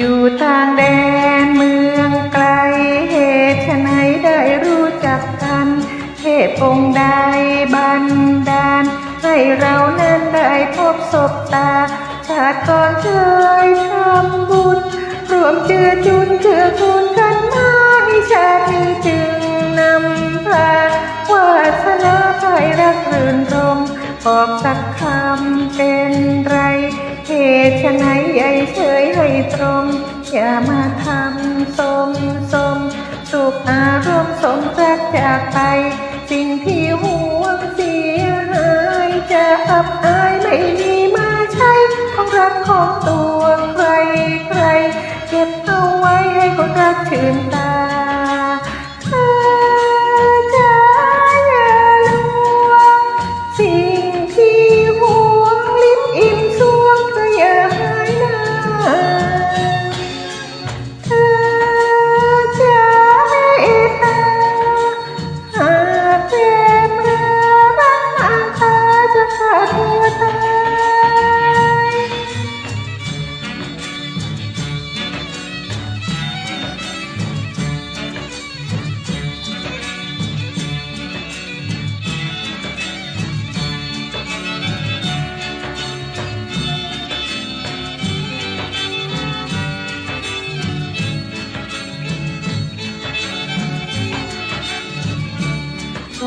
อยู่ต่างแดนเมืองไกลเหตุไฉนได้รู้จักกันเหตุองค์ใดบันดาลให้เรานั้นได้พบศบตา ชาติก่อนเคยทำบุญ รวมเจือจุนเกือกูลกันมาในชาตินี้จึงนำพาวาสนาไทยรักรื่นรมบอกสักคำเป็นไร เหตุไฉนใหญ่เฉยให้ตรง อย่ามาทำสมสม สุขอารมณ์สมรักจากไป สิ่งที่ห่วงเสียหายจะอับอายไม่มีมาใช้ของรักของตัวใครใคร เก็บเอาไว้ให้คนรักชื่นตา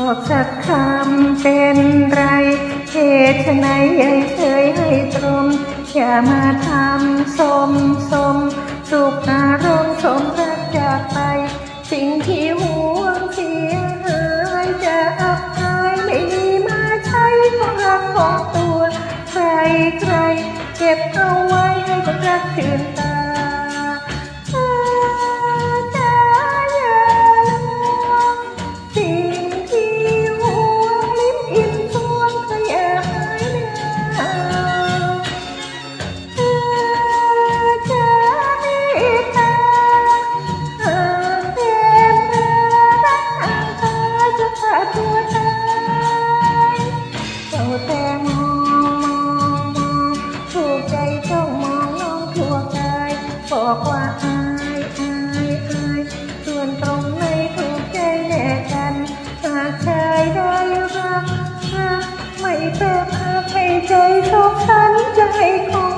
อกสักคำเป็นไรเหตุไฉนใหญ่เฉยให้ตรงอย่ามาทำสมสม สุขอารมณ์สมรักจากไป สิ่งที่หวงเสียหายจะอับอายไม่มีมาใช้ของรักของตัว ใครใครเก็บเอาไว้ให้คนรักชื่นตา ได้รักไม่เติมหากให้ใจชอบฉันจะให้คงเป็นราง